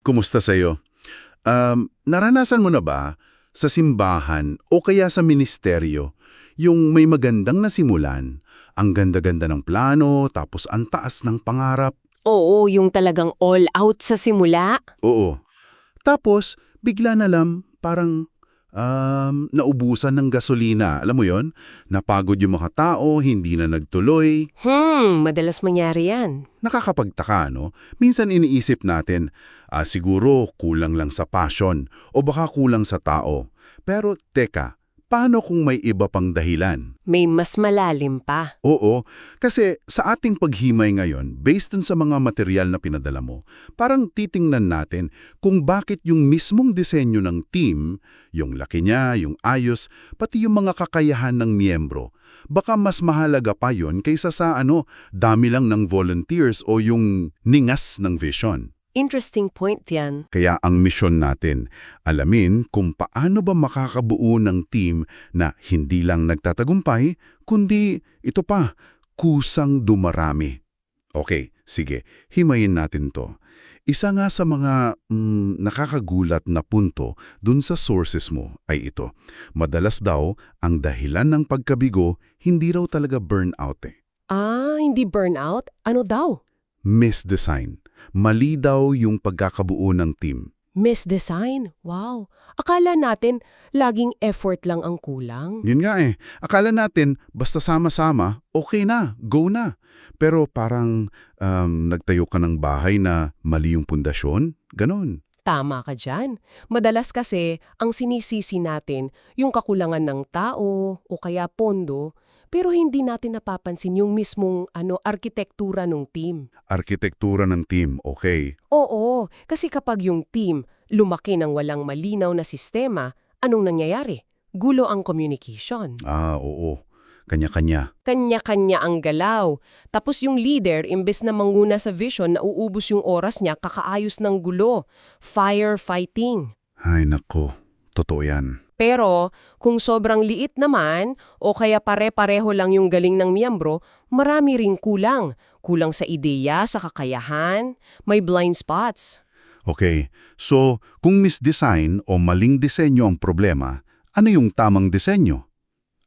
Kumusta sa'yo? Um, naranasan mo na ba sa simbahan o kaya sa ministeryo yung may magandang nasimulan, ang ganda-ganda ng plano, tapos ang taas ng pangarap? Oo, yung talagang all out sa simula. Oo. Tapos, bigla na lang, parang um, naubusan ng gasolina. Alam mo yon? Napagod yung mga tao, hindi na nagtuloy. Hmm, madalas mangyari yan. Nakakapagtaka, no? Minsan iniisip natin, ah, siguro kulang lang sa passion o baka kulang sa tao. Pero teka, paano kung may iba pang dahilan? May mas malalim pa. Oo, kasi sa ating paghimay ngayon, based dun sa mga material na pinadala mo, parang titingnan natin kung bakit yung mismong disenyo ng team, yung laki niya, yung ayos, pati yung mga kakayahan ng miyembro, baka mas mahalaga pa yon kaysa sa ano, dami lang ng volunteers o yung ningas ng vision. Interesting point yan. Kaya ang misyon natin, alamin kung paano ba makakabuo ng team na hindi lang nagtatagumpay, kundi ito pa, kusang dumarami. Okay, sige, himayin natin to. Isa nga sa mga mm, nakakagulat na punto dun sa sources mo ay ito. Madalas daw, ang dahilan ng pagkabigo, hindi raw talaga burnout eh. Ah, hindi burnout? Ano daw? Misdesign. Mali daw yung pagkakabuo ng team. Misdesign? Wow. Akala natin laging effort lang ang kulang. Yun nga eh. Akala natin, basta sama-sama, okay na, go na. Pero parang um, nagtayo ka ng bahay na mali yung pundasyon, ganon. Tama ka dyan. Madalas kasi, ang sinisisi natin, yung kakulangan ng tao o kaya pondo, pero hindi natin napapansin yung mismong ano arkitektura ng team. Arkitektura ng team, okay. Oo, kasi kapag yung team lumaki ng walang malinaw na sistema, anong nangyayari? Gulo ang communication. Ah, oo. Kanya-kanya. Kanya-kanya ang galaw. Tapos yung leader, imbes na manguna sa vision, nauubos yung oras niya kakaayos ng gulo. Firefighting. Ay, nako. Totoo yan. Pero kung sobrang liit naman o kaya pare-pareho lang yung galing ng miyembro, marami ring kulang. Kulang sa ideya, sa kakayahan, may blind spots. Okay, so kung misdesign o maling disenyo ang problema, ano yung tamang disenyo?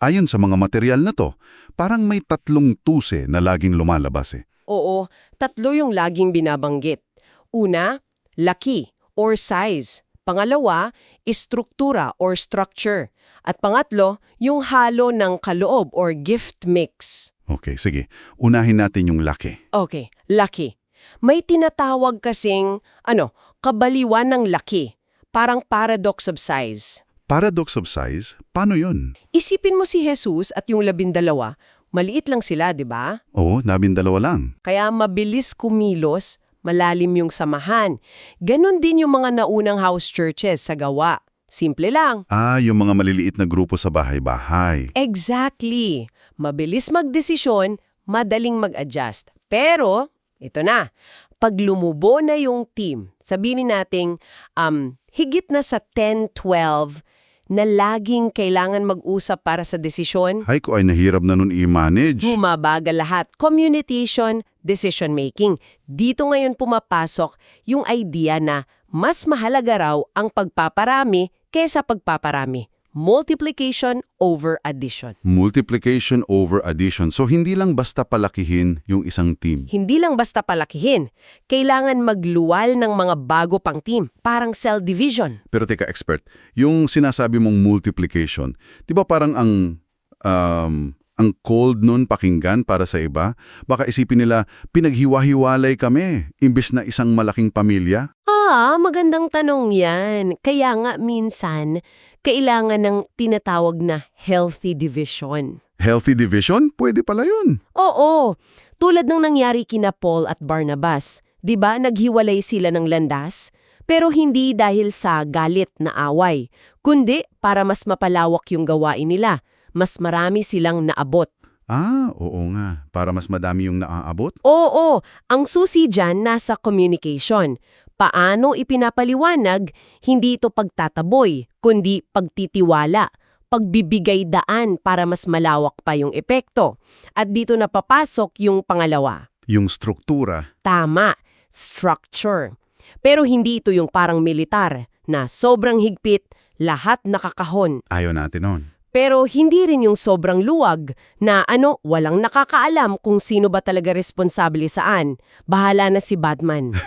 Ayon sa mga material na to, parang may tatlong tuse na laging lumalabas eh. Oo, tatlo yung laging binabanggit. Una, laki or size. Pangalawa, istruktura or structure. At pangatlo, yung halo ng kaloob or gift mix. Okay, sige. Unahin natin yung laki. Okay, laki. May tinatawag kasing, ano, kabaliwan ng laki. Parang paradox of size. Paradox of size, paano yun? Isipin mo si Jesus at yung labindalawa, maliit lang sila, di ba? Oo, nabindalawa lang. Kaya mabilis kumilos, malalim yung samahan. Ganon din yung mga naunang house churches sa gawa. Simple lang. Ah, yung mga maliliit na grupo sa bahay-bahay. Exactly. Mabilis magdesisyon, madaling mag-adjust. Pero, ito na, pag lumubo na yung team, sabihin nating um, higit na sa 10-12 na laging kailangan mag-usap para sa desisyon, Hay ko ay nahirap na nun i-manage. Bumabagal lahat. Communication, decision-making. Dito ngayon pumapasok yung idea na mas mahalaga raw ang pagpaparami kaysa pagpaparami. Multiplication over addition. Multiplication over addition. So, hindi lang basta palakihin yung isang team. Hindi lang basta palakihin. Kailangan magluwal ng mga bago pang team. Parang cell division. Pero teka, expert, yung sinasabi mong multiplication, di ba parang ang, um, ang cold nun pakinggan para sa iba? Baka isipin nila, pinaghiwa-hiwalay kami, imbes na isang malaking pamilya? Ah, magandang tanong yan. Kaya nga minsan, kailangan ng tinatawag na healthy division. Healthy division? Pwede pala yun. Oo, tulad ng nangyari kina Paul at Barnabas. 'Di ba naghiwalay sila ng landas? Pero hindi dahil sa galit na away, kundi para mas mapalawak yung gawain nila. Mas marami silang naabot. Ah, oo nga. Para mas madami yung naaabot? Oo, ang susi dyan nasa communication. Paano ipinapaliwanag, hindi ito pagtataboy, kundi pagtitiwala, pagbibigay daan para mas malawak pa yung epekto. At dito napapasok yung pangalawa. Yung struktura. Tama, structure. Pero hindi ito yung parang militar na sobrang higpit, lahat nakakahon. Ayaw natin nun. Pero hindi rin yung sobrang luwag na ano, walang nakakaalam kung sino ba talaga responsable saan. Bahala na si Batman.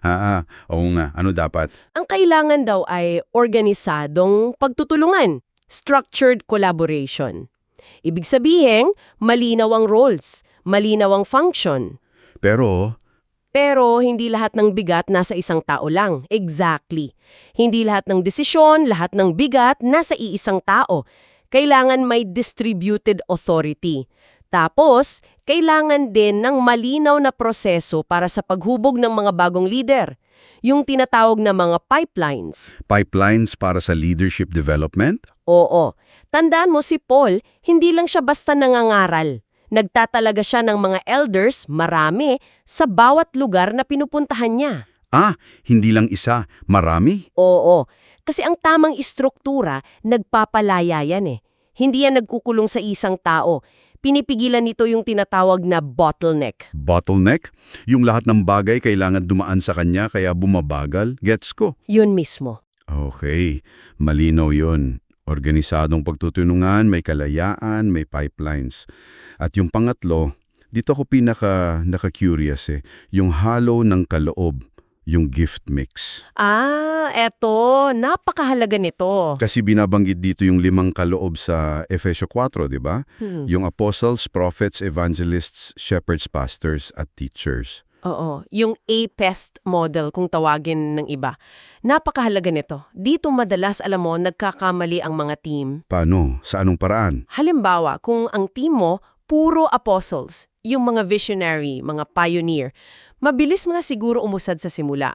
Ah, ah, oo nga. Ano dapat? Ang kailangan daw ay organisadong pagtutulungan, structured collaboration. Ibig sabihin, malinaw ang roles, malinaw ang function. Pero, Pero hindi lahat ng bigat nasa isang tao lang. Exactly. Hindi lahat ng desisyon, lahat ng bigat nasa iisang tao. Kailangan may distributed authority. Tapos, kailangan din ng malinaw na proseso para sa paghubog ng mga bagong leader. Yung tinatawag na mga pipelines. pipelines para sa leadership development? Oo. Tandaan mo si Paul, hindi lang siya basta nangangaral. Nagtatalaga siya ng mga elders, marami, sa bawat lugar na pinupuntahan niya. Ah, hindi lang isa, marami? Oo. Kasi ang tamang istruktura, nagpapalaya yan eh. Hindi yan nagkukulong sa isang tao. Pinipigilan nito yung tinatawag na bottleneck. Bottleneck? Yung lahat ng bagay kailangan dumaan sa kanya kaya bumabagal? Gets ko. Yun mismo. Okay, malinaw yun. Organisadong pagtutulungan, may kalayaan, may pipelines. At yung pangatlo, dito ako pinaka naka-curious eh, yung halo ng kaloob, yung gift mix. Ah, eto. Napakahalaga nito. Kasi binabanggit dito yung limang kaloob sa Efesio 4, di ba? Hmm. Yung apostles, prophets, evangelists, shepherds, pastors, at teachers. Oo, yung A-PEST model kung tawagin ng iba. Napakahalaga nito. Dito madalas, alam mo, nagkakamali ang mga team. Paano? Sa anong paraan? Halimbawa, kung ang team mo, puro apostles, yung mga visionary, mga pioneer, mabilis mga siguro umusad sa simula.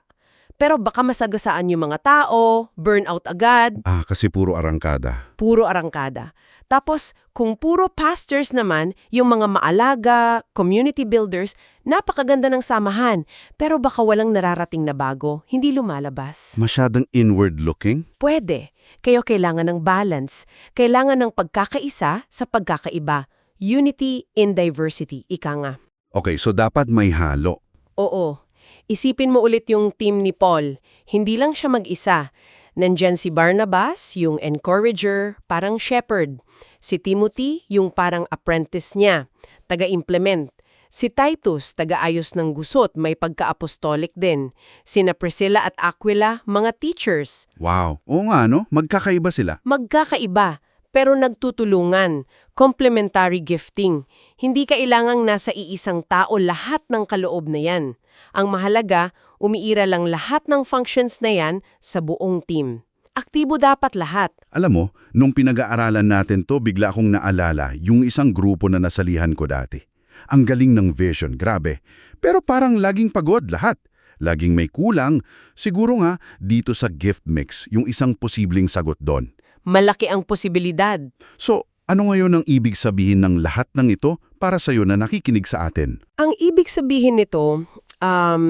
Pero baka masagasaan yung mga tao, burnout agad, Ah, kasi puro arangkada. puro arangkada. Tapos, kung puro pastors naman, yung mga maalaga, community builders, napakaganda ng samahan. Pero baka walang nararating na bago, hindi lumalabas. Masyadong inward-looking? Pwede. Kaya kailangan ng balance. Kailangan ng pagkakaisa sa pagkakaiba. Unity in diversity, ika nga. Okay, so dapat may halo. Oo. Isipin mo ulit yung team ni Paul. Hindi lang siya mag-isa. Nandyan si Barnabas, yung encourager, parang shepherd. Si Timothy, yung parang apprentice niya, taga-implement. Si Titus, taga-ayos ng gusot, may pagka-apostolic din. Sina Priscilla at Aquila, mga teachers. Wow. Oo nga, no? Magkakaiba sila. Magkakaiba, pero nagtutulungan. Complementary gifting. Hindi kailangang nasa iisang tao lahat ng kaloob na yan. Ang mahalaga, umiira lang lahat ng functions na yan sa buong team. Aktibo dapat lahat. Alam mo, nung pinag-aaralan natin to, bigla akong naalala yung isang grupo na nasalihan ko dati. Ang galing ng vision, grabe. Pero parang laging pagod lahat. Laging may kulang. Siguro nga, dito sa gift mix, yung isang posibleng sagot doon. Malaki ang posibilidad. So, ano ngayon ang ibig sabihin ng lahat ng ito para sa'yo na nakikinig sa atin? Ang ibig sabihin nito, um,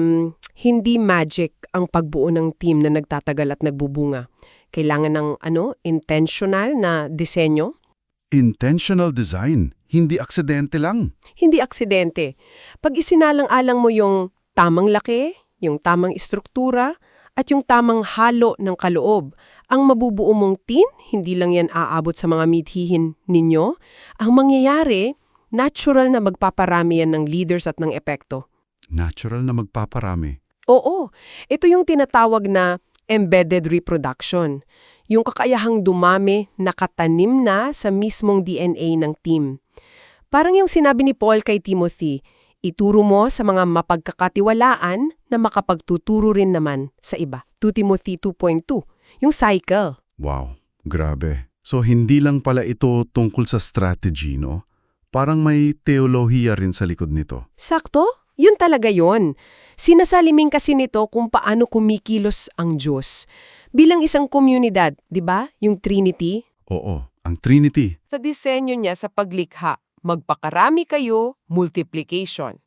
hindi magic ang pagbuo ng team na nagtatagal at nagbubunga. Kailangan ng ano, intentional na disenyo, Intentional design, hindi aksidente lang. hindi aksidente. Pag isinalang-alang mo yung tamang laki, yung tamang istruktura, at yung tamang halo ng kaloob, ang mabubuo mong team, hindi lang yan aabot sa mga mithihin ninyo. Ang mangyayari, natural na magpaparami yan ng leaders at ng epekto. Natural na magpaparami. Oo, ito yung tinatawag na embedded reproduction. Yung kakayahang dumami, nakatanim na sa mismong DNA ng team. Parang yung sinabi ni Paul kay Timothy, ituro mo sa mga mapagkakatiwalaan na makapagtuturo rin naman sa iba. 2 Timothy 2.2, yung cycle. Wow, grabe. So hindi lang pala ito tungkol sa strategy, no? Parang may teolohiya rin sa likod nito. Sakto? Yun talaga yon. Sinasaliming kasi nito kung paano kumikilos ang Diyos. Bilang isang komunidad, di ba? Yung Trinity, Oo, ang Trinity. sa disenyo niya sa paglikha, magpakarami kayo, multiplication.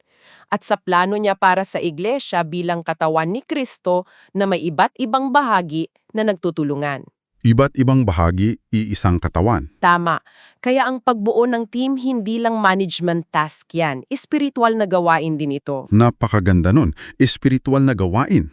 At sa plano niya para sa iglesia bilang katawan ni Kristo na may iba't ibang bahagi na nagtutulungan. Iba't ibang bahagi, iisang katawan. Tama. Kaya ang pagbuo ng team hindi lang management task yan. Espiritual na gawain din ito. Napakaganda nun. Espiritual na gawain.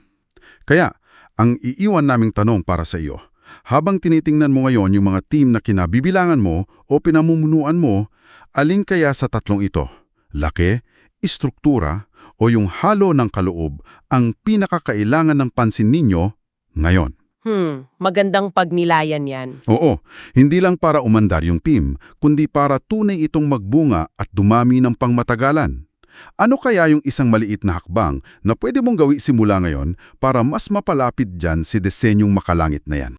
Kaya, ang iiwan naming tanong para sa iyo, habang tinitingnan mo ngayon yung mga team na kinabibilangan mo o pinamumunuan mo, alin kaya sa tatlong ito? Laki, istruktura, o yung halo ng kaloob ang pinakakailangan ng pansin ninyo ngayon? Hmm, magandang pagnilayan yan. Oo, hindi lang para umandar yung team, kundi para tunay itong magbunga at dumami ng pangmatagalan. Ano kaya yung isang maliit na hakbang na pwede mong gawi simula ngayon para mas mapalapit dyan si disenyong makalangit na yan?